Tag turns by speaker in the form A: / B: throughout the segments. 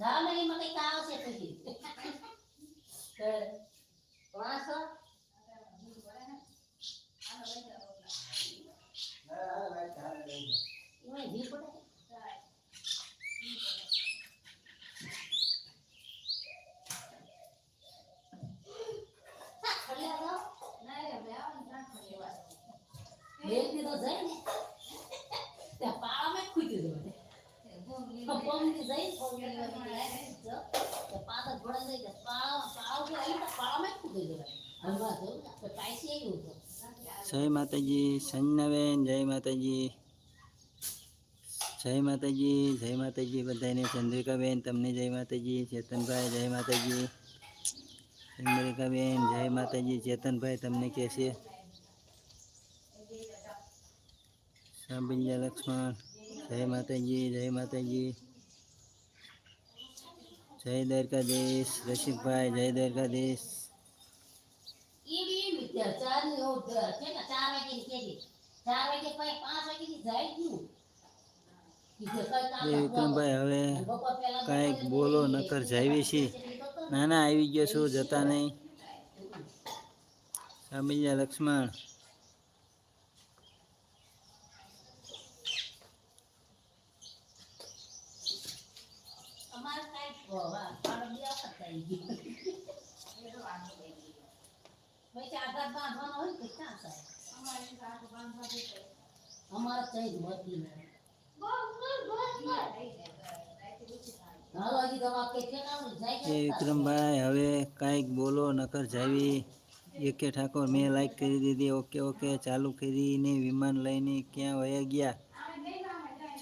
A: જાઓ ને એમાં કંઈક આવશે પછી. હે. વાંસો? એમાંય ઘી પડે? હા, ખડિયા જાઓ. બેનથી તો જાય ને ત્યાં પાળામાં જ ખૂટી જવાય. પગથી જઈ જઈ જાય.
B: માતાજી, સંજનાબેન, જય માતાજી. જય માતાજી જય માતાજી બધાને ચંદ્રિકાબેન, તમને જય માતાજી, ચેતનભાઈ, જય માતાજી. ચંદ્રિકાબેન, જય માતાજી, ચેતનભાઈ, તમને કહેશે સાબિંજા લક્ષ્મણ. જય માતાજી જય માતાજી. જય દ્વારકાધીશ રસિકભાઈ જય દ્વારકાધીશ. વિક્રમભાઈ હવે કાંઈક બોલો નકર. જાવી છી. ના ના આવી ગયો છું જતા નહીં. સાબિંજા લક્ષ્મણ
A: અમારે કાંઈ વા- પાડો બે વખત થઈ ગયું. પછી આધાર બાંધવાનો હોય ને તો ક્યાં થાય? અમારે કઈ જ હોતી નહીં. હાલો હજી દવા કે ઠેકાણું કે
B: વિક્રમભાઈ, હવે કાંઈક બોલો, નકર જાવી. એકે ઠાકોર, મેં લાઈક કરી દીધી. ઓકે ઓકે, ચાલુ કરીને વિમાન લઈને ક્યાં વયા ગયા?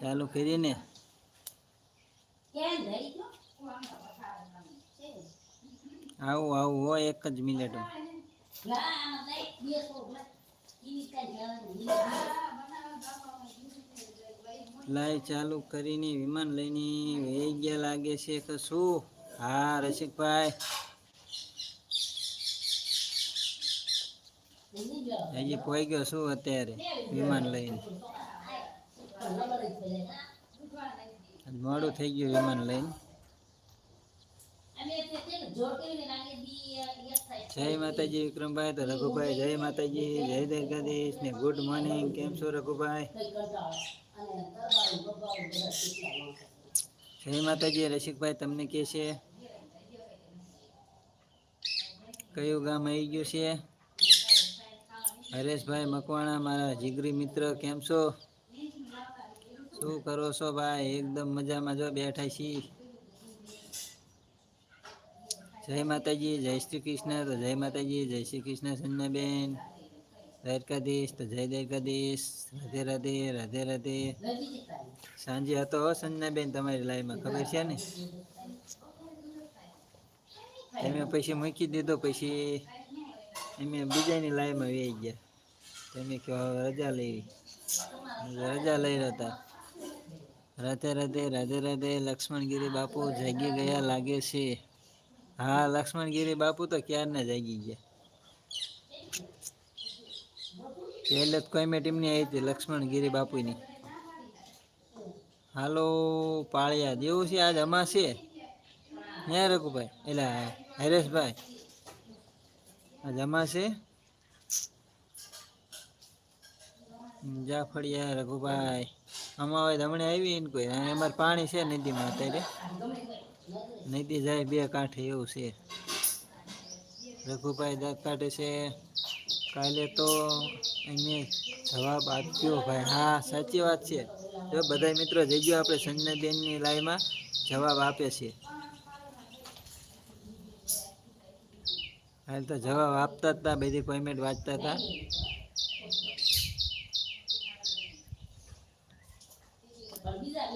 B: ચાલુ કરીને?
A: કેમ.
B: આવું આવું હો એક જ
A: નહીં.
B: લાઈવ ચાલુ કરીને વિમાન લઈને વહી ગયા લાગે છે કે શું હા, રસિકભાઈ. હજી પહોંચી ગયો શું અત્યારે વિમાન લઈને મોડું થઈ ગયું વિમાન લઈને
A: અમે તે છે ને જોડ કરીને લાગે બી એક થાય.
B: જય માતાજી, વિક્રમભાઈ તો રઘુભાઈ, જય માતાજી, જય દ્વારકાધીશ ને ગુડ મોર્નિંગ કેમ છો રઘુભાઈ. જય માતાજી, રસિકભાઈ, તમને કે છે? કયું ગામ આવી ગયું છે? હરેશભાઈ મકવાણા, મારા જીગરી મિત્ર, કેમ છો? શું કરો છો ભાઈ? એકદમ મજામાં જો બેઠા છીએ. જય માતાજી, જય શ્રી કૃષ્ણ. તો જય માતાજી, જય શ્રી કૃષ્ણ સંજનાબેન દ્વારકાધીશ, તો જય દ્વારકાધીશ. રાધે રાધે રાધે રાધે. સાંજે હતો હો સંજનાબેન તમારી લાઈવમાં, ખબર છે ને? એમે પછી મૂકી દીધો, પછી એમે બીજાની લાઈવમાં વહી ગયા. તમે કહો રજા લેવી. રજા લઈ રહ્યા હતા. રાધે રાધે રાધે રાધે, લક્ષ્મણગીરી બાપુ જાગી ગયા, લાગે છે. હા લક્ષ્મણગીરી બાપુ તો ક્યારના જાગી ગયા? પહેલે કોઈ મેં ટીમની આવી હતી લક્ષ્મણગીરી બાપુની. હાલો, પાળિયા, જેવું છે આજ? અમા છે? હે રઘુભાઈ? એટલે હરેશભાઈ, આજ જમા છે? જાફળિયા રઘુભાઈ. અમા હોય હમણાં આવી ને કોઈ? અમારે પાણી છે નદીમાં અત્યારે. નદી જાય બે કાંઠે એવું છે. રઘુભાઈ દાંત કાઢે છે. કાલે તો એને જવાબ આપ્યો ભાઈ. હા, સાચી વાત છે. જો બધા મિત્રો જઈ ગયો આપણે સંજયબેનની લાઈમાં જવાબ આપે છે. હાલ તો જવાબ આપતા હતા બધી કોમેન્ટ વાંચતા હતા
A: બીજા.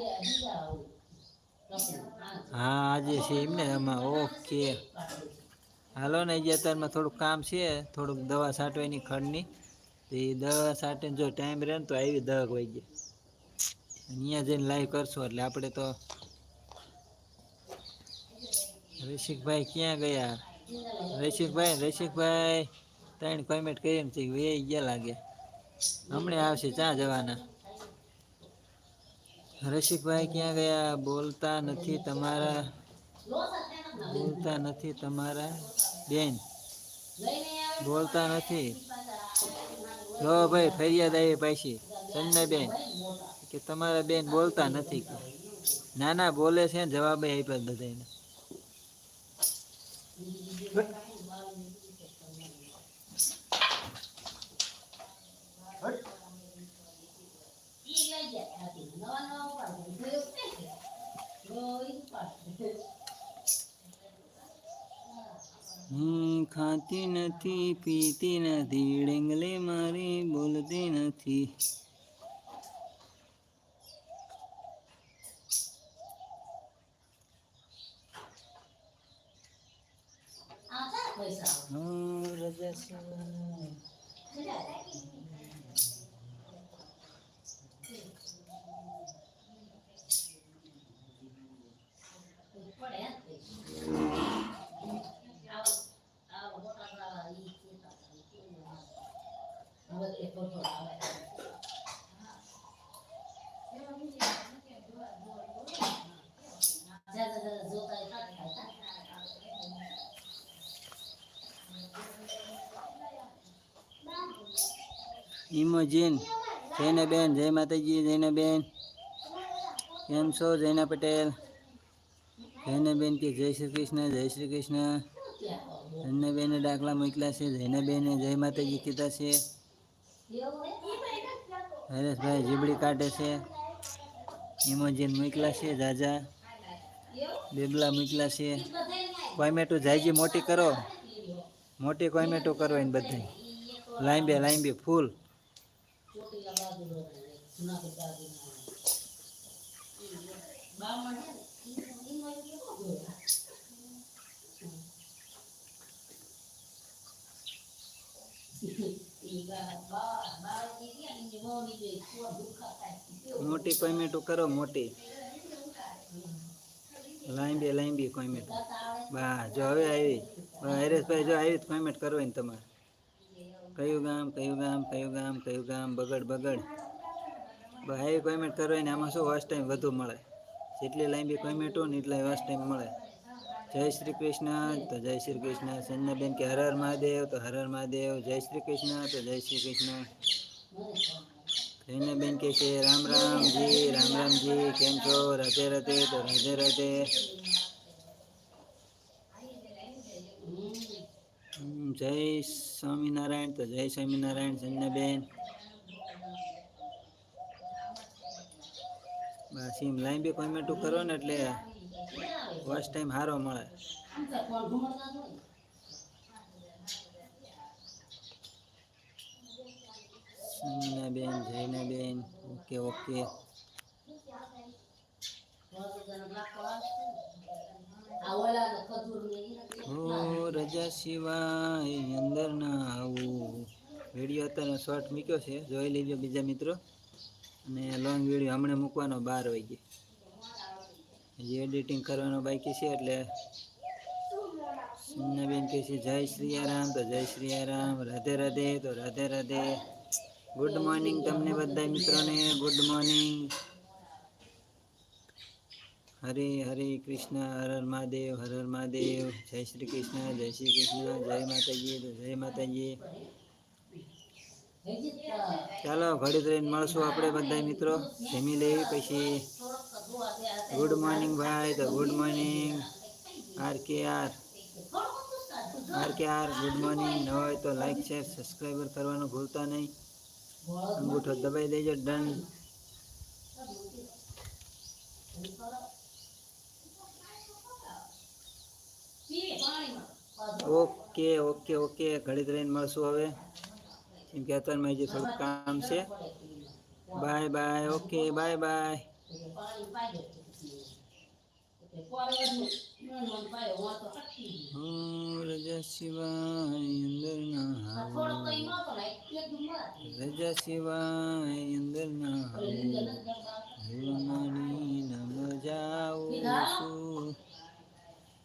A: હા,
B: આજે છે એમને આમાં ઓકે. હાલો ને જે અત્યારમાં થોડુંક કામ છે થોડુંક દવા સાટવાની ખડની. તો એ દવા સાટીને જો ટાઈમ રહે ને તો આવી દવા જાય. અહીંયા જઈને લાઈવ કરશું એટલે આપણે તો રસિકભાઈ ક્યાં ગયા? રસિકભાઈ રસિકભાઈ ત્રણ કોમેન્ટ કરીને વે ગયા લાગે. હમણાં આવશે ચા જવાના. રસિકભાઈ ક્યાં ગયા? બોલતા નથી તમારા. બોલતા નથી તમારા. બેન, બોલતા નથી. લો ભાઈ, ફરિયાદ આવી પાછી. તમને બેન, કે તમારા બેન બોલતા નથી. ના ના બોલે છે જવાબ આપ્યા બધાને
A: ઈ લઈ જાય હાથી. નવા નવા ઉપાડે. જોયું જ નહીં કે? જો ઈ ઉપાડે.
B: હું ખાતી નથી પીતી નથી ડેંગલે મારી બોલતી નથી. રજા સિવાય
A: પડે હે તે. આવો આવો મોટા વાળા ઈ કહેતા હતા, ઈ કેવું આવે. હવે તે ફોટો આવે જા જા જા જોતા ય ખાતા ખાતા.
B: ઇમોજીન જૈનાબેન જય માતાજી જૈનાબેન કેમ છો? જૈના પટેલ. જૈનાબેન કે જય શ્રી કૃષ્ણ, જય શ્રી કૃષ્ણ. જૈનાબેને દાખલા મોકલ્યા છે જૈનાબેને જય માતાજી કીધા છે. હરેશભાઈ જીબડી કાઢે છે. ઇમોજીન મોકલ્યા છે જાજા બેબલા મોકલ્યા છે. કોઈમેટો જાયજી મોટી કરો. મોટી કોઈમેટો કરો એને બધી લાંબે લાંબે, ફૂલ. મોટી કોઈમેટો કરો, મોટી. લાંબી લાંબી
A: કોઈમેન્ટ
B: બા, જો હવે આવી, હરેશભાઈ, જો આવી કોઈમેટ કરવાની તમારે. કયું ગામ કયું ગામ કયું ગામ કયું ગામ, બગડ બગડ. બા આવી કોઈમેટ કરવાની આમાં શું ફર્સ્ટ ટાઈમ વધુ મળે. જેટલી લાંબી કોઈમેટ હોય ને એટલા ફર્સ્ટ ટાઈમ મળે. જય શ્રી કૃષ્ણ, તો જય શ્રી કૃષ્ણ. સંજનાબેન કે હર હર મહાદેવ, તો હર હર મહાદેવ. જય શ્રી કૃષ્ણ, તો જય શ્રી કૃષ્ણ. જૈનાબેન કે છે, રામ રામજી રામ રામજી કેમ છો? રાધે રાધે, તો રાધે રાધે. જય સ્વામિનારાયણ, તો જય સ્વામિનારાયણ સંજનાબેન બસ એમ લાંબી કોમેન્ટો કરો ને એટલે ફર્સ્ટ ટાઈમ સારો મળે
A: આમ તો કોણ ઘુમડતા જ હોય.
B: સંજનાબેન જૈનાબેન ઓકે ઓકે હો રજા સિવાય અંદર ના આવું. વીડિયો અત્યારે શોર્ટ મૂક્યો છે. જોઈ લેજો બીજા મિત્રો. અને લોંગ વીડિયો હમણાં મૂકવાનો બાર વાગે હજી એડિટિંગ કરવાનો બાકી છે એટલે બેન કહે છે જય શ્રી રામ તો જય શ્રી રામ રાધે રાધે તો રાધે રાધે. ગુડ મોર્નિંગ તમને બધા મિત્રોને. ગુડ મોર્નિંગ હરે હરે કૃષ્ણ, હર હર મહાદેવ, હર હર મહાદેવ, જય શ્રી કૃષ્ણ, જય શ્રી કૃષ્ણ, જય માતાજી જય માતાજી. ચાલો ઘડી ત્રણ મળશું આપણે બધા મિત્રો. જમી લેવી, પછી. ગુડ મોર્નિંગ ભાઈ, તો good morning. R K R. R K R, good morning. ન હોય તો લાઈક, શેર, સબસ્ક્રાઈબર કરવાનું ભૂલતા નહીં. અંગૂઠો દબાઈ દેજો, ડન. Okay okay okay. ઘડી રહીને મળશું હવે. કેમ કે અત્યારમાં જે થોડુંક કામ છે. Bye bye. Okay, bye bye. રજા સિવાય અંદર રજા સિવાય અંદર ન મજાવું છું